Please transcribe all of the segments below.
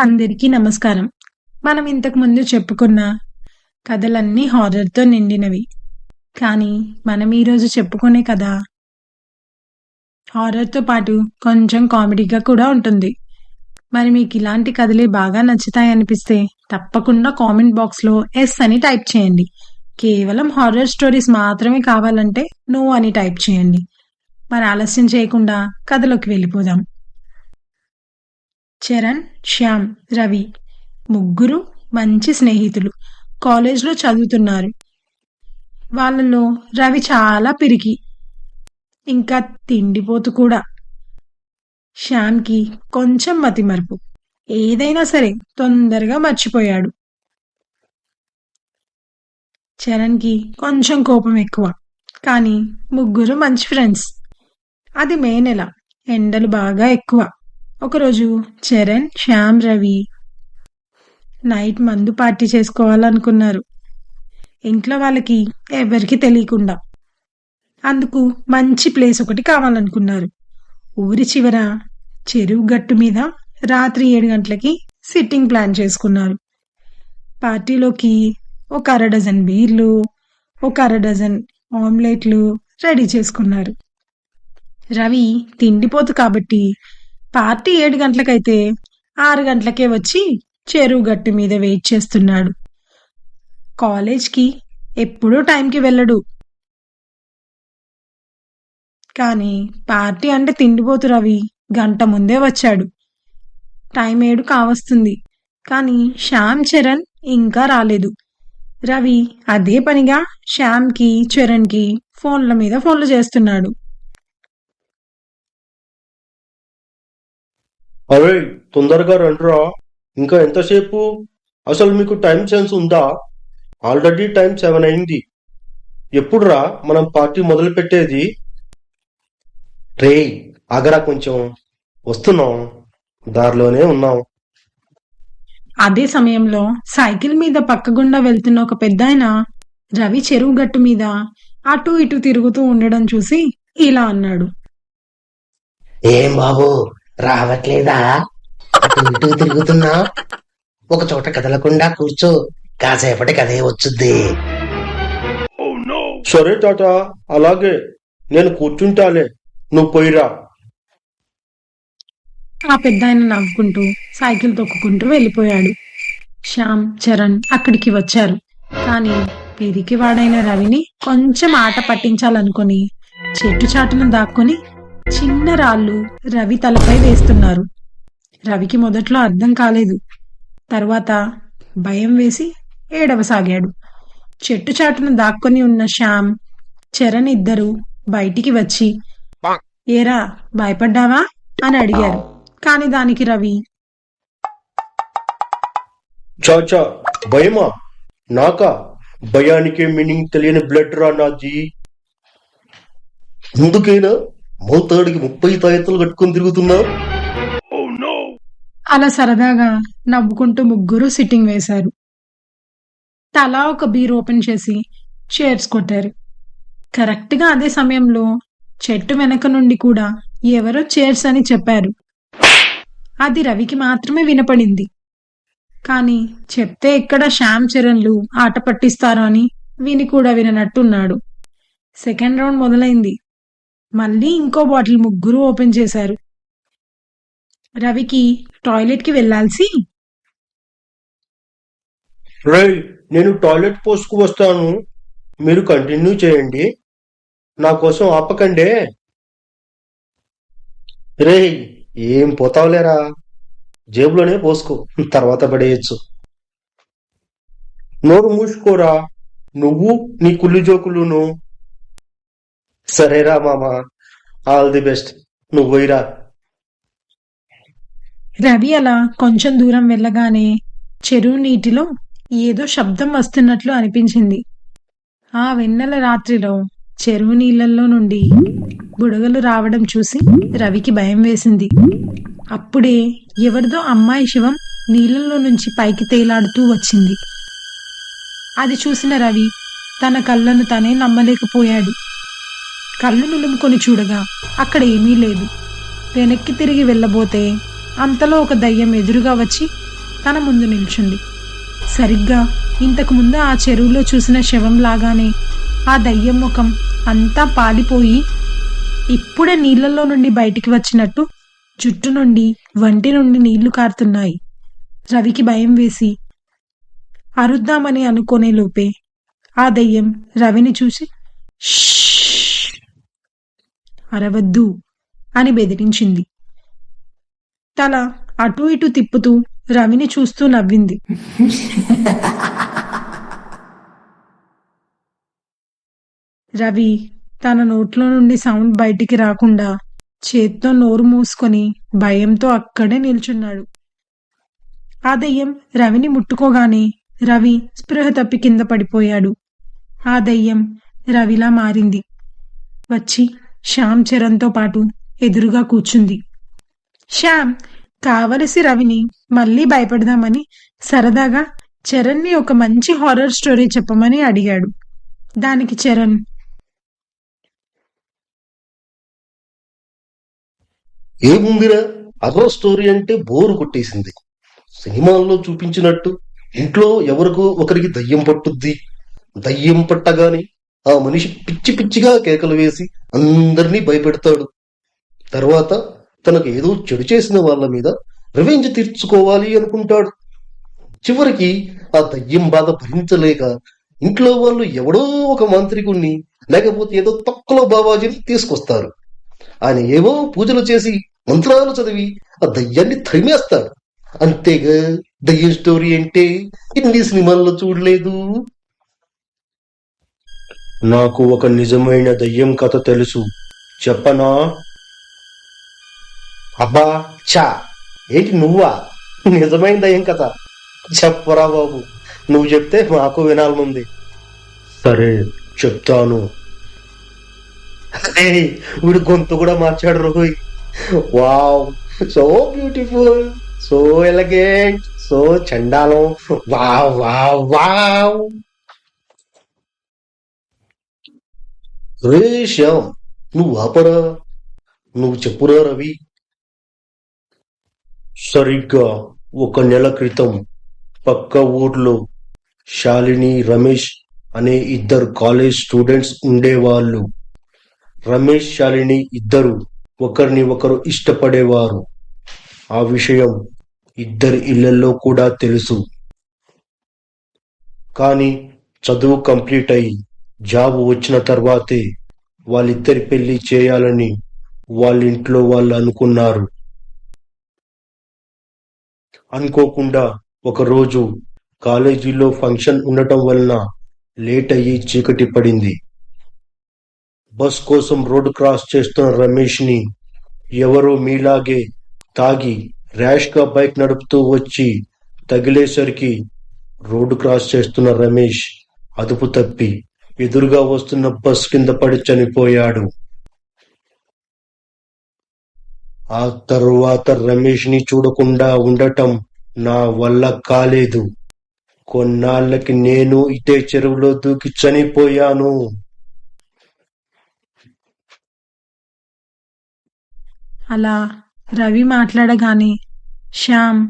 అందరికీ నమస్కారం. మనం ఇంతకు ముందు చెప్పుకున్న కథలన్నీ హారర్తో నిండినవి. కానీ మనం ఈరోజు చెప్పుకునే కథ హారర్తో పాటు కొంచెం కామెడీగా కూడా ఉంటుంది. మరి మీకు ఇలాంటి కథలే బాగా నచ్చుతాయి అనిపిస్తే తప్పకుండా కామెంట్ బాక్స్లో ఎస్ అని టైప్ చేయండి. కేవలం హారర్ స్టోరీస్ మాత్రమే కావాలంటే నో అని టైప్ చేయండి. మరి ఆలస్యం చేయకుండా కథలోకి వెళ్ళిపోదాం. చరణ్ శ్యామ్ రవి ముగ్గురు మంచి స్నేహితులు. కాలేజ్లో చదువుతున్నారు. వాళ్ళలో రవి చాలా పిరికి. ఇంకా తిండిపోతు కూడా. శ్యామ్కి కొంచెం మతిమరుపు. ఏదైనా సరే తొందరగా మర్చిపోయాడు. చరణ్కి కొంచెం కోపం ఎక్కువ. కానీ ముగ్గురు మంచి ఫ్రెండ్స్. అది మే నెల. ఎండలు బాగా ఎక్కువ. ఒకరోజు చరణ్ శ్యామ్ రవి నైట్ మందు పార్టీ చేసుకోవాలనుకున్నారు. ఇంట్లో వాళ్ళకి ఎవరికి తెలియకుండా. అందుకు మంచి ప్లేస్ ఒకటి కావాలనుకున్నారు. ఊరి చివర చెరువు గట్టు మీద రాత్రి ఏడు గంటలకి సిట్టింగ్ ప్లాన్ చేసుకున్నారు. పార్టీలోకి ఒక అర డజన్ బీర్లు ఒక అర డజన్ ఆమ్లెట్లు రెడీ చేసుకున్నారు. రవి తిండిపోతు కాబట్టి పార్టీ ఏడు గంటలకైతే ఆరు గంటలకే వచ్చి చెరువు గట్టు మీద వెయిట్ చేస్తున్నాడు. కాలేజ్కి ఎప్పుడూ టైంకి వెళ్ళడు. కానీ పార్టీ అంటే తిండిపోతు రవి గంట ముందే వచ్చాడు. టైం ఏడు కావస్తుంది. కానీ శ్యామ్ చరణ్ ఇంకా రాలేదు. రవి అదే పనిగా శ్యామ్కి చరణ్కి ఫోన్ల మీద ఫోన్లు చేస్తున్నాడు. అరే తొందరగా రండిరా. ఇంకా ఎంతసేపు? అసలు మీకు టైం సెన్స్ ఉందా? ఆల్రెడీ టైం సెవెన్ అయింది. ఎప్పుడురా మనం పార్టీ మొదలు పెట్టేది రే ఆగరా కొంచెం. వస్తున్నాం. దారిలోనే ఉన్నాం. అదే సమయంలో సైకిల్ మీద పక్కగుండా వెళ్తున్న ఒక పెద్దాయన రవి చెరువు గట్టు మీద అటు ఇటు తిరుగుతూ ఉండడం చూసి ఇలా అన్నాడు. ఏం బాబు? రావట్లేదా? అటు ఇటు తిరుగుతున్నా. ఒక చోట కదలకుండా కూర్చో. కాసేపటి కదే వచ్చుద్ది. సరే తాత అలాగే. నేను కూర్చుంటాలే. నువ్వు పోయిరా. ఆ పెద్దాయన నవ్వుకుంటూ సైకిల్ తొక్కుకుంటూ వెళ్ళిపోయాడు. శ్యామ్ చరణ్ అక్కడికి వచ్చారు. కానీ పిరికి వాడైన రవిని కొంచెం ఆట పట్టించాలనుకుని చెట్టు చాటున దాక్కుని చిన్న రాళ్ళు రవి తలపై వేస్తున్నారు. రవికి మొదట్లో అర్థం కాలేదు. తర్వాత భయం వేసి ఏడవసాగాడు. చెట్టు చాటున దాక్కుని ఉన్న శ్యామ్ చరణ్ ఇద్దరు బయటికి వచ్చి ఏరా భయపడ్డావా? అని అడిగారు. కాని దానికి రవి చాచా భయమా? నాకా? భయానికే మీనింగ్ తెలియని బ్లడ్ రా నాది అందుకేనా మోతాడికి ముప్పై తాయెత్తులు కట్టుకొని తిరుగుతున్నావు అలా సరదాగా నవ్వుకుంటూ ముగ్గురు సిట్టింగ్ వేశారు. తలా ఒక బీర్ ఓపెన్ చేసి చైర్స్ కొట్టారు. కరెక్ట్గా అదే సమయంలో చెట్టు వెనక నుండి కూడా ఎవరో చైర్స్ అని చెప్పారు. అది రవికి మాత్రమే వినపడింది. కానీ చెప్తే ఎక్కడ శ్యామ్ చరణ్లు ఆట పట్టిస్తారో అని విని కూడా విననట్టున్నాడు. సెకండ్ రౌండ్ మొదలైంది. మళ్ళీ ఇంకో బాటిల్ ముగ్గురు ఓపెన్ చేశారు. రవికి టాయిలెట్కి వెళ్ళాల్సి? రే నేను టాయిలెట్ పోసుకు వస్తాను. మీరు కంటిన్యూ చేయండి. నా కోసం ఆపకండే. రే ఏం పోతావులేరా? జేబులోనే పోసుకో. తర్వాత పడేయచ్చు. నోరు మూసుకోరా? నువ్వు నీ కుళ్ళు జోకులును. సరేరా మామ ఆల్ ది బెస్ట్. నువ్వు పోయిరా. రవి అలా కొంచెం దూరం వెళ్ళగానే చెరువు నీటిలో ఏదో శబ్దం వస్తున్నట్లు అనిపించింది. ఆ వెన్నెల రాత్రిలో చెరువు నీళ్ళల్లో నుండి బుడగలు రావడం చూసి రవికి భయం వేసింది. అప్పుడే ఎవరిదో అమ్మాయి శివం నీళ్ళల్లో నుంచి పైకి తేలాడుతూ వచ్చింది. అది చూసిన రవి తన కళ్ళను తనే నమ్మలేకపోయాడు. కళ్ళు నులుముకొని చూడగా అక్కడ ఏమీ లేదు వెనక్కి తిరిగి వెళ్ళబోతే అంతలో ఒక దయ్యం ఎదురుగా వచ్చి తన ముందు నిల్చుంది సరిగ్గా ఇంతకు ముందు ఆ చెరువులో చూసిన శవం లాగానే ఆ దయ్యం ముఖం అంతా పాలిపోయి ఇప్పుడే నీళ్ళల్లో నుండి బయటికి వచ్చినట్టు జుట్టు నుండి వంటి నుండి నీళ్ళు కారుతున్నాయి రవికి భయం వేసి అరుద్దామని అనుకునే లోపే ఆ దయ్యం రవిని చూసి "శ్ష్! అరవద్దు అని బెదిరించింది. తల అటు ఇటు తిప్పుతూ రవిని చూస్తూ నవ్వింది. రవి తన నోట్లో నుండి సౌండ్ బయటికి రాకుండా చేత్తో నోరు మూసుకొని భయంతో అక్కడే నిల్చున్నాడు. ఆ దయ్యం రవిని ముట్టుకోగానే రవి స్పృహ తప్పి కింద పడిపోయాడు. ఆ దయ్యం రవిలా మారింది. వచ్చి శ్యామ్ చరణ్తో పాటు ఎదురుగా కూర్చుంది. శ్యామ్ కావలసి రవిని మళ్ళీ భయపడదామని సరదాగా చరణ్ని ఒక మంచి హారర్ స్టోరీ చెప్పమని అడిగాడు. దానికి చరణ్ ఏముందిరా? అదో స్టోరీ అంటే బోరు కొట్టేసింది. సినిమాల్లో చూపించినట్టు ఇంట్లో ఎవరికో ఒకరికి దయ్యం పట్టుద్ది. దయ్యం పట్టగానే ఆ మనిషి పిచ్చి పిచ్చిగా కేకలు వేసి అందరినీ భయపెడతాడు. తర్వాత తనకు ఏదో చెడు చేసిన వాళ్ళ మీద రివెంజ్ తీర్చుకోవాలి అనుకుంటాడు. చివరికి ఆ దయ్యం బాధ భరించలేక ఇంట్లో వాళ్ళు ఎవడో ఒక మాంత్రికుణ్ణి లేకపోతే ఏదో తక్కువ బాబాజీని తీసుకొస్తారు. ఆయన ఏవో పూజలు చేసి మంత్రాలు చదివి ఆ దయ్యాన్ని తరిమేస్తాడు. అంతేగా దయ్యం స్టోరీ అంటే ఇన్ని సినిమాల్లో చూడలేదు. నాకు ఒక నిజమైన దయ్యం కథ తెలుసు. చెప్పనా? అబ్బా చా ఏంటి నువ్వా? నిజమైన దయ్యం కథ. చెప్పరా బాబు నువ్వు చెప్తే మాకు వినాలనుంది సరే చెప్తాను. వీడు గొంతు కూడా మార్చాడు రోయ్ wow so beautiful so elegant so చండాలం. Wow wow wow. రే శ్యామ్ నువ్వు ఆపరా నువ్వు చెప్పురా రవి. సరిగ్గా ఒక నెల క్రితం పక్క ఊర్లో శాలిని రమేష్ అనే ఇద్దరు కాలేజ్ స్టూడెంట్స్ ఉండేవాళ్ళు. రమేష్ శాలిని ఇద్దరు ఒకరిని ఒకరు ఇష్టపడేవారు. ఆ విషయం ఇద్దరి ఇళ్ళలో కూడా తెలుసు. కానీ చదువు కంప్లీట్ అయి జాబ్ వచ్చిన తర్వాతే వాళ్ళిద్దరి పెళ్ళి చేయాలని వాళ్ళ ఇంట్లో వాళ్ళు అనుకున్నారు. అనుకోకుండా ఒకరోజు కాలేజీలో ఫంక్షన్ ఉండటం వలన లేట్ అయ్యి చీకటి పడింది. బస్ కోసం రోడ్డు క్రాస్ చేస్తున్న రమేష్ని ఎవరో మీలాగే తాగి ర్యాష్గా బైక్ నడుపుతూ వచ్చి తగిలేసరికి రోడ్డు క్రాస్ చేస్తున్న రమేష్ అదుపు తప్పి ఎదురుగా వస్తున్న బస్ కింద పడి చనిపోయాడు. ఆ తరువాత రమేష్ని చూడకుండా ఉండటం నా వల్ల కాలేదు. కొన్నాళ్ళకి నేను ఇదే చెరువులో దూకి చనిపోయాను. అలా రవి మాట్లాడగానే శ్యామ్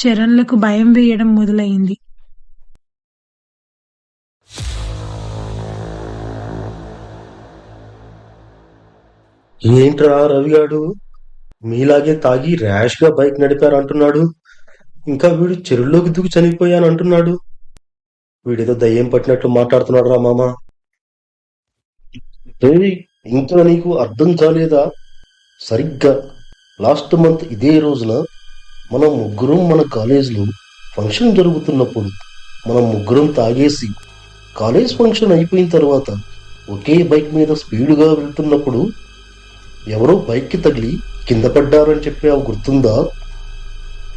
చరణ్లకు భయం వేయడం మొదలైంది. ఏంట్రా రవిగాడు మీలాగే తాగి ర్యాష్గా బైక్ నడిపారు అంటున్నాడు. ఇంకా వీడు చెరువులోకి దూకి చనిపోయాను అంటున్నాడు. వీడేదో దయ్యం పట్టినట్లు మాట్లాడుతున్నాడు రా మామ. ఇంకా నీకు అర్థం కాలేదా? సరిగ్గా లాస్ట్ మంత్ ఇదే రోజున మనం ముగ్గురం మన కాలేజీలో ఫంక్షన్ జరుగుతున్నప్పుడు మనం ముగ్గురం తాగేసి కాలేజ్ ఫంక్షన్ అయిపోయిన తర్వాత ఒకే బైక్ మీద స్పీడ్గా వెళ్తున్నప్పుడు ఎవరో బైక్కి తగిలి కింద పడ్డారని చెప్పి గుర్తుందా?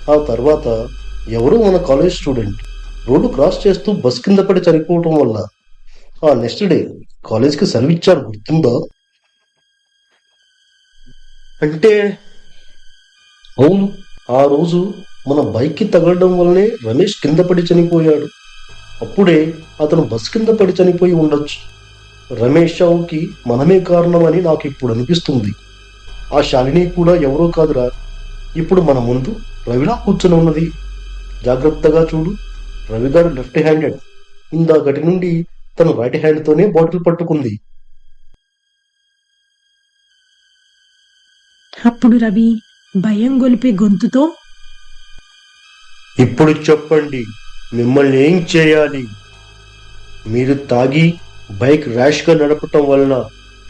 ఆ తర్వాత ఎవరో మన కాలేజ్ స్టూడెంట్ రోడ్డు క్రాస్ చేస్తూ బస్ కింద పడి చనిపోవటం వల్ల ఆ నెక్స్ట్ డే కాలేజ్కి సెలవు ఇచ్చారు గుర్తుందా? అంటే అవును. ఆ రోజు మన బైక్కి తగలడం వల్లనే రమేష్ కింద పడి చనిపోయాడు. అప్పుడే అతను బస్ కింద పడి చనిపోయి ఉండొచ్చు. రమేష్ చావుకి మనమే కారణమని నాకు ఇప్పుడు అనిపిస్తుంది. ఆ శాలిని కూడా ఎవరో కాదురా. ఇప్పుడు మన ముందు రవిలా కూర్చొని ఉన్నది. జాగ్రత్తగా చూడు. రవి గారు లెఫ్ట్ హ్యాండెడ్. ఇందాకటి నుండి తను రైట్ హ్యాండ్ తోనే బాటిల్ పట్టుకుంది. అప్పుడు రవి భయం గొలిపే గొంతుతో ఇప్పుడు చెప్పండి. మిమ్మల్ని ఏం చేయాలి? మీరు తాగి బైక్ ర్యాష్గా నడపటం వలన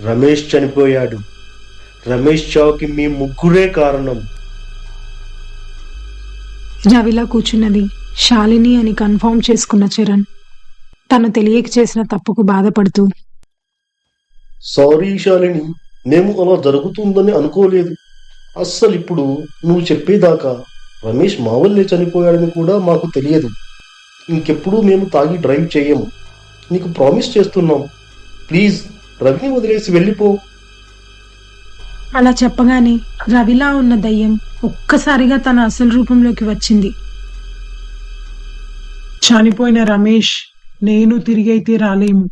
రమేష్ చనిపోయాడు. రమేష్ చావుకి మీ ముగ్గురే కారణం. రవిలా కూర్చున్నది శాలిని అని కన్ఫర్మ్ చేసుకున్న చరణ్. తను తెలియక చేసిన తప్పుకు బాధపడుతూ సారీ శాలిని మేము అలా జరుగుతుందని అనుకోలేదు. అస్సలు ఇప్పుడు నువ్వు చెప్పేదాకా రమేష్ మా వల్లే చనిపోయాడని కూడా మాకు తెలియదు. ఇంకెప్పుడు మేము తాగి డ్రైవ్ చేయము. నీకు ప్రామిస్ చేస్తున్నాం. ప్లీజ్ రవిని వదిలేసి వెళ్ళిపో. అలా చెప్పగానే రవిలా ఉన్న దయ్యం ఒక్కసారిగా తన అసలు రూపంలోకి వచ్చింది. చనిపోయిన రమేష్ నేను తిరిగైతే రాలేము.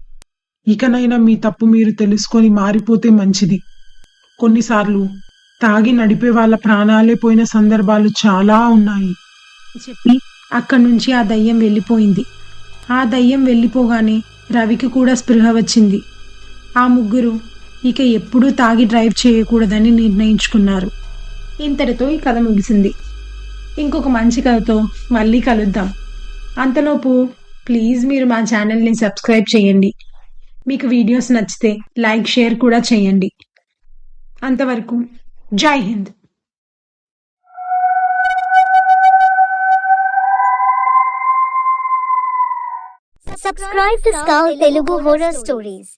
ఇకనైనా మీ తప్పు మీరు తెలుసుకొని మారిపోతే మంచిది. కొన్నిసార్లు తాగి నడిపే వాళ్ళ ప్రాణాలే పోయిన సందర్భాలు చాలా ఉన్నాయి. చెప్పి అక్కడి నుంచి ఆ దయ్యం వెళ్ళిపోయింది. ఆ దయ్యం వెళ్ళిపోగానే రవికి కూడా స్పృహ వచ్చింది. ఆ ముగ్గురు ఇక ఎప్పుడూ తాగి డ్రైవ్ చేయకూడదని నిర్ణయించుకున్నారు. ఇంతటితో ఈ కథ ముగిసింది. ఇంకొక మంచి కథతో మళ్ళీ కలుద్దాం. అంతలోపు ప్లీజ్ మీరు మా ఛానల్ని సబ్స్క్రైబ్ చేయండి. మీకు వీడియోస్ నచ్చితే లైక్ షేర్ కూడా చేయండి. అంతవరకు జై Hind. Subscribe to Skull Telugu Horror Stories.